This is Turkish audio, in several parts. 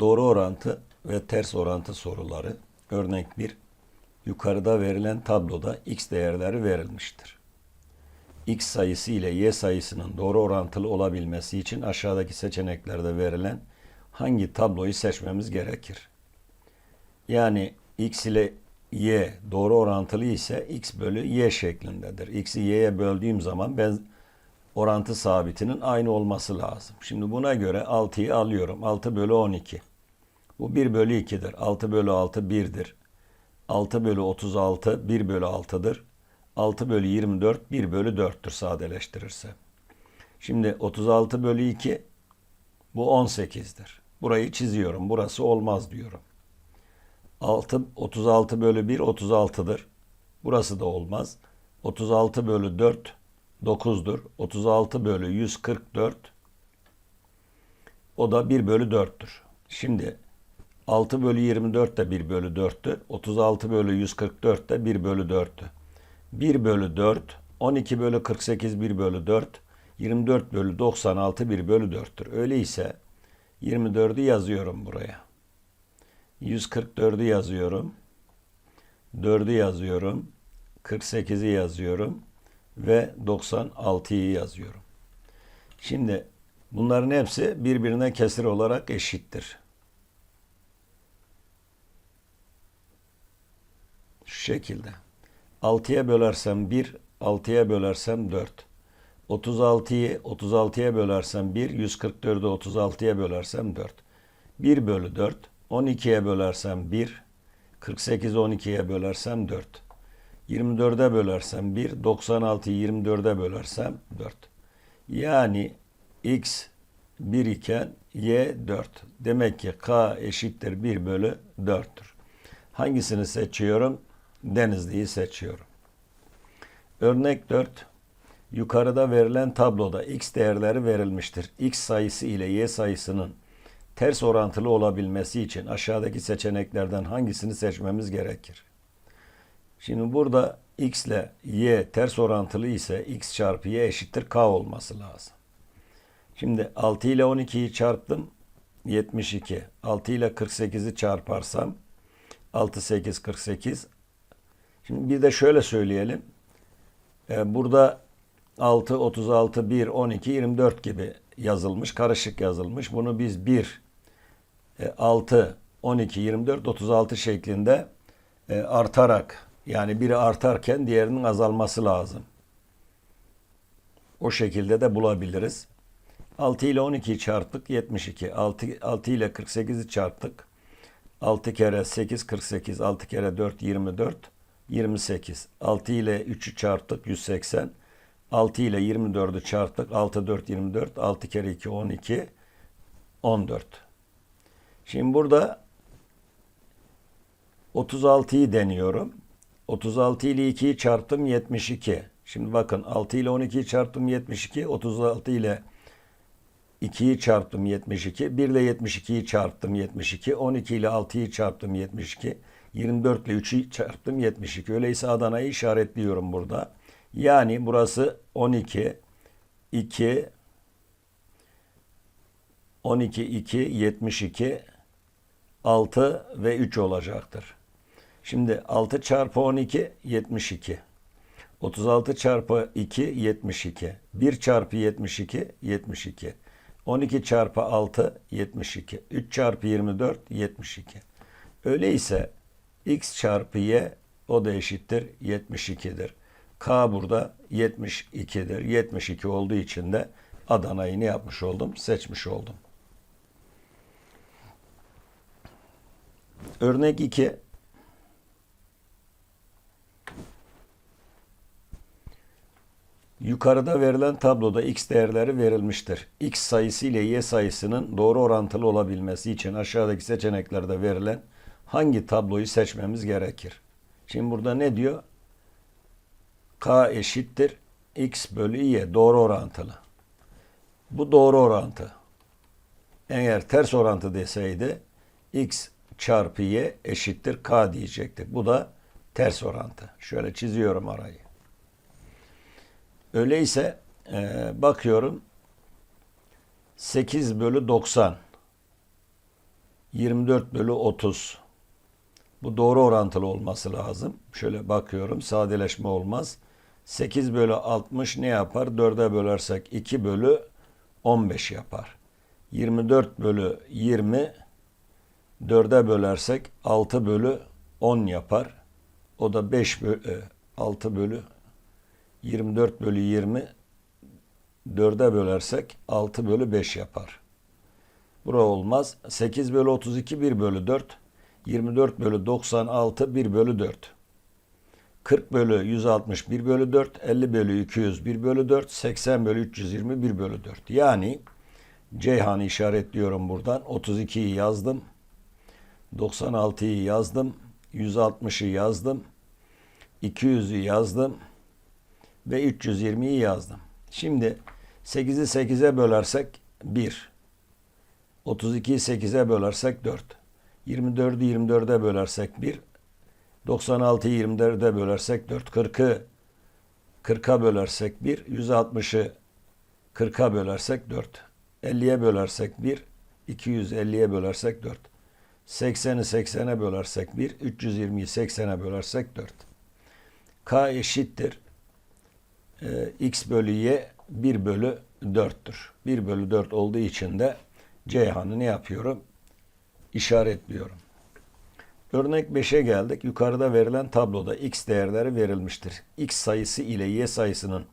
Doğru orantı ve ters orantı soruları. Örnek 1. Yukarıda verilen tabloda x değerleri verilmiştir. x sayısı ile y sayısının doğru orantılı olabilmesi için aşağıdaki seçeneklerde verilen hangi tabloyu seçmemiz gerekir? Yani x ile y doğru orantılı ise x bölü y şeklindedir. x'i y'ye böldüğüm zaman ben orantı sabitinin aynı olması lazım. Şimdi buna göre 6'yı alıyorum. 6 bölü 12. Bu 1 bölü 2'dir. 6 bölü 6 1'dir. 6 bölü 36 1 bölü 6'dır. 6 bölü 24 1 bölü 4'tür sadeleştirirse. Şimdi 36 bölü 2 bu 18'dir. Burayı çiziyorum. Burası olmaz diyorum. 6, 36 bölü 1 36'dır. Burası da olmaz. 36 bölü 4 9'dur. 36 bölü 144 o da 1 bölü 4'tür. Şimdi 6 bölü 24 de 1 bölü 4'tü. 36 bölü 144 de 1 bölü 4'tü. 1 bölü 4, 12 bölü 48 1 bölü 4, 24 bölü 96 1 bölü 4'tür. Öyleyse 24'ü yazıyorum buraya. 144'ü yazıyorum. 4'ü yazıyorum. 48'i yazıyorum. Ve 96'yı yazıyorum. Şimdi bunların hepsi birbirine kesir olarak eşittir. Şu şekilde. 6'ya bölersem 1, 6'ya bölersem 4. 36'yı 36'ya bölersem 1, 144'ü 36'ya bölersem 4. 1 bölü 4, 12'ye bölersem 1, 48'i 12'ye bölersem 4. 24'e bölersem 1, 96'yı 24'e bölersem 4. Yani x 1 iken y 4. Demek ki k eşittir 1 bölü 4'tür. Hangisini seçiyorum? Denizli'yi seçiyorum. Örnek 4. Yukarıda verilen tabloda x değerleri verilmiştir. x sayısı ile y sayısının ters orantılı olabilmesi için aşağıdaki seçeneklerden hangisini seçmemiz gerekir? Şimdi burada x ile y ters orantılı ise x çarpı y eşittir k olması lazım. Şimdi 6 ile 12'yi çarptım 72. 6 ile 48'i çarparsam 6 8 48. Şimdi bir de şöyle söyleyelim. Ee, burada 6 36 1 12 24 gibi yazılmış, karışık yazılmış. Bunu biz 1 6 12 24 36 şeklinde e, artarak yani biri artarken diğerinin azalması lazım. O şekilde de bulabiliriz. 6 ile 12'yi çarptık 72. 6, 6 ile 48'i çarptık. 6 kere 8 48. 6 kere 4 24. 28. 6 ile 3'ü çarptık 180. 6 ile 24'ü çarptık. 6 4 24. 6 kere 2 12. 14. Şimdi burada 36'yı deniyorum. 36 ile 2'yi çarptım 72. Şimdi bakın 6 ile 12'yi çarptım 72. 36 ile 2'yi çarptım 72. 1 ile 72'yi çarptım 72. 12 ile 6'yı çarptım 72. 24 ile 3'ü çarptım 72. Öyleyse Adana'yı işaretliyorum burada. Yani burası 12, 2, 12, 2, 72, 6 ve 3 olacaktır. Şimdi 6 çarpı 12 72. 36 çarpı 2 72. 1 çarpı 72 72. 12 çarpı 6 72. 3 çarpı 24 72. Öyleyse x çarpı y o da eşittir 72'dir. K burada 72'dir. 72 olduğu için de Adana'yı ne yapmış oldum? Seçmiş oldum. Örnek 2. Yukarıda verilen tabloda x değerleri verilmiştir. x sayısı ile y sayısının doğru orantılı olabilmesi için aşağıdaki seçeneklerde verilen hangi tabloyu seçmemiz gerekir? Şimdi burada ne diyor? k eşittir x bölü y doğru orantılı. Bu doğru orantı. Eğer ters orantı deseydi x çarpı y eşittir k diyecektik. Bu da ters orantı. Şöyle çiziyorum arayı. Öyleyse e, bakıyorum 8 bölü 90 24 bölü 30. Bu doğru orantılı olması lazım. Şöyle bakıyorum sadeleşme olmaz. 8 bölü 60 ne yapar? 4'e bölersek 2 bölü 15 yapar. 24 bölü 20 4'e bölersek 6 bölü 10 yapar. O da 5 bölü 6 bölü 24 bölü 20 4'e bölersek 6 bölü 5 yapar. Bura olmaz. 8 bölü 32 1 bölü 4. 24 bölü 96 1 bölü 4. 40 bölü 160 1 bölü 4. 50 bölü 200 1 bölü 4. 80 bölü 320 1 bölü 4. Yani Ceyhan'ı işaretliyorum buradan. 32'yi yazdım. 96'yı yazdım. 160'ı yazdım. 200'ü yazdım. Ve 320'yi yazdım. Şimdi 8'i 8'e bölersek 1. 32'yi 8'e bölersek 4. 24'ü 24'e bölersek 1. 96'yı 24'e bölersek 4. 40'ı 40'a bölersek 1. 160'ı 40'a bölersek 4. 50'ye bölersek 1. 250'ye bölersek 4. 80'i 80'e bölersek 1. 320'yi 80'e bölersek 4. K eşittir. Ee, x bölü y 1 bölü 4'tür. 1 bölü 4 olduğu için de Ceyhan'ı ne yapıyorum? İşaretliyorum. Örnek 5'e geldik. Yukarıda verilen tabloda x değerleri verilmiştir. x sayısı ile y sayısının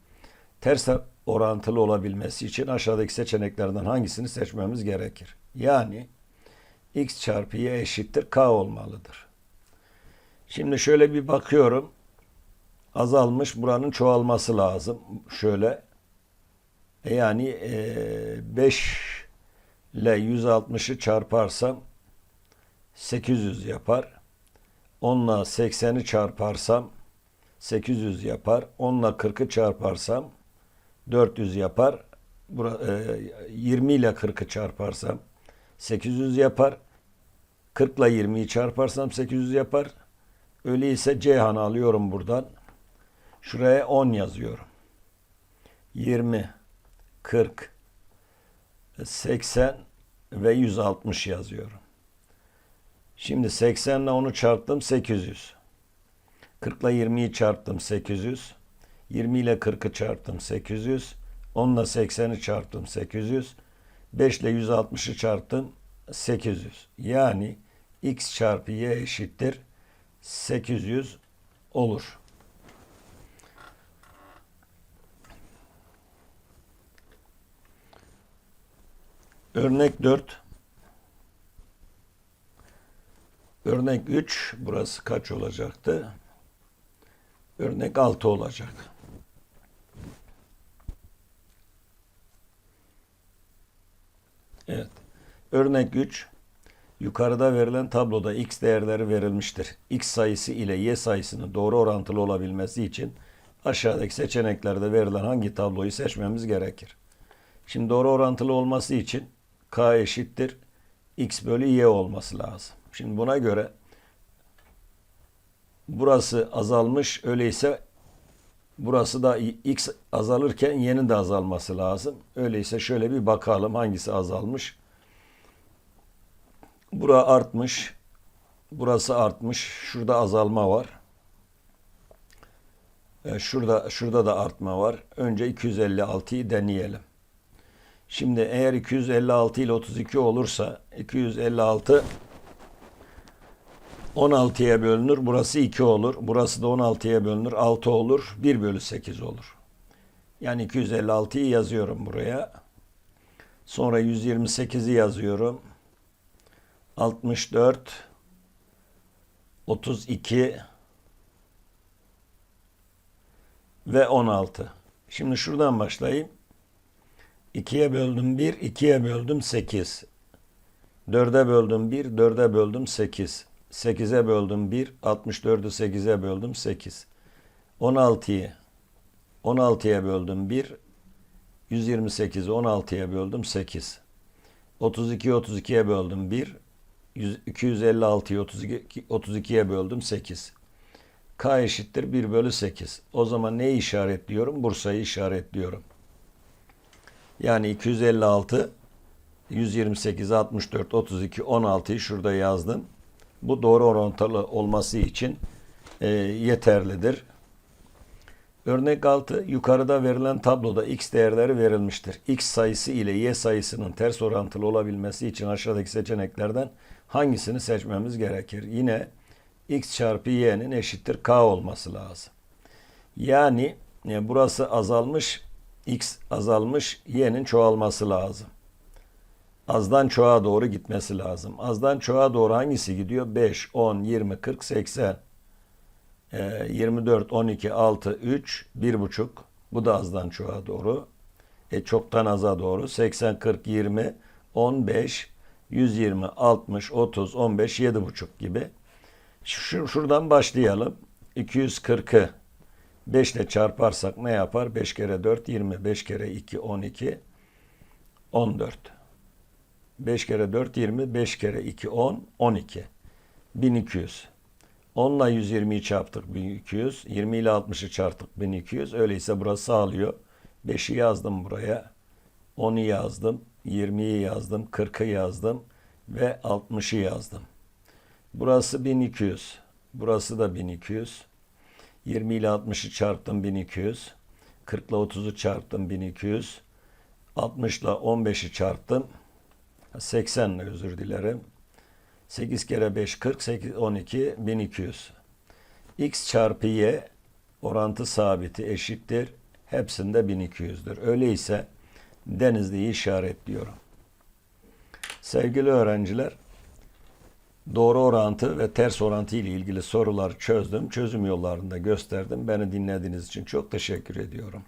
ters orantılı olabilmesi için aşağıdaki seçeneklerden hangisini seçmemiz gerekir? Yani x çarpı y eşittir k olmalıdır. Şimdi şöyle bir bakıyorum. Azalmış. Buranın çoğalması lazım. Şöyle. E Yani e, 5 ile 160'ı çarparsam 800 yapar. 10 ile 80'i çarparsam 800 yapar. 10 ile 40'ı çarparsam 400 yapar. Bura- e, 20 ile 40'ı çarparsam 800 yapar. 40 ile 20'yi çarparsam 800 yapar. Öyleyse Ceyhan'ı alıyorum buradan. Şuraya 10 yazıyorum. 20, 40, 80 ve 160 yazıyorum. Şimdi 80 ile 10'u çarptım 800. 40 ile 20'yi çarptım 800. 20 ile 40'ı çarptım 800. 10 ile 80'i çarptım 800. 5 ile 160'ı çarptım 800. Yani x çarpı y eşittir 800 olur. Örnek 4. Örnek 3. Burası kaç olacaktı? Örnek 6 olacak. Evet. Örnek 3. Yukarıda verilen tabloda x değerleri verilmiştir. x sayısı ile y sayısının doğru orantılı olabilmesi için aşağıdaki seçeneklerde verilen hangi tabloyu seçmemiz gerekir? Şimdi doğru orantılı olması için k eşittir x bölü y olması lazım. Şimdi buna göre burası azalmış öyleyse burası da x azalırken y'nin de azalması lazım. Öyleyse şöyle bir bakalım hangisi azalmış. Bura artmış. Burası artmış. Şurada azalma var. E, Şurada şurada da artma var. Önce 256'yı deneyelim. Şimdi eğer 256 ile 32 olursa 256 16'ya bölünür. Burası 2 olur. Burası da 16'ya bölünür. 6 olur. 1 bölü 8 olur. Yani 256'yı yazıyorum buraya. Sonra 128'i yazıyorum. 64 32 ve 16. Şimdi şuradan başlayayım. 2'ye böldüm 1, 2'ye böldüm 8. 4'e böldüm 1, 4'e böldüm 8. 8'e böldüm 1, 64'ü 8'e böldüm 8. 16'yı 16'ya böldüm 1, 128'i 16'ya böldüm 8. 32'yi 32'ye böldüm 1, 256'yı 32, 32'ye böldüm 8. K eşittir 1 bölü 8. O zaman neyi işaretliyorum? Bursa'yı işaretliyorum. Yani 256 128, 64, 32, 16'yı şurada yazdım. Bu doğru orantılı olması için e, yeterlidir. Örnek 6. Yukarıda verilen tabloda x değerleri verilmiştir. x sayısı ile y sayısının ters orantılı olabilmesi için aşağıdaki seçeneklerden hangisini seçmemiz gerekir? Yine x çarpı y'nin eşittir k olması lazım. Yani e, burası azalmış, x azalmış, y'nin çoğalması lazım. Azdan çoğa doğru gitmesi lazım. Azdan çoğa doğru hangisi gidiyor? 5, 10, 20, 40, 80. Ee, 24, 12, 6, 3, 1,5. Bu da azdan çoğa doğru. E, çoktan aza doğru. 80, 40, 20, 15, 120, 60, 30, 15, 7,5 gibi. Şu, şuradan başlayalım. 240'ı 5 ile çarparsak ne yapar? 5 kere 4, 20. 5 kere 2, 12, 14. 5 kere 4 20, 5 kere 2 10, 12. 1200. 10 ile 120'yi çarptık 1200. 20 ile 60'ı çarptık 1200. Öyleyse burası sağlıyor. 5'i yazdım buraya. 10'u yazdım. 20'yi yazdım. 40'ı yazdım. Ve 60'ı yazdım. Burası 1200. Burası da 1200. 20 ile 60'ı çarptım 1200. 40 ile 30'u çarptım 1200. 60 ile 15'i çarptım 80 ile özür dilerim. 8 kere 5 40, 8, 12, 1200. X çarpı Y orantı sabiti eşittir. Hepsinde 1200'dür. Öyleyse Denizli'yi işaretliyorum. Sevgili öğrenciler, doğru orantı ve ters orantı ile ilgili sorular çözdüm. Çözüm yollarını da gösterdim. Beni dinlediğiniz için çok teşekkür ediyorum.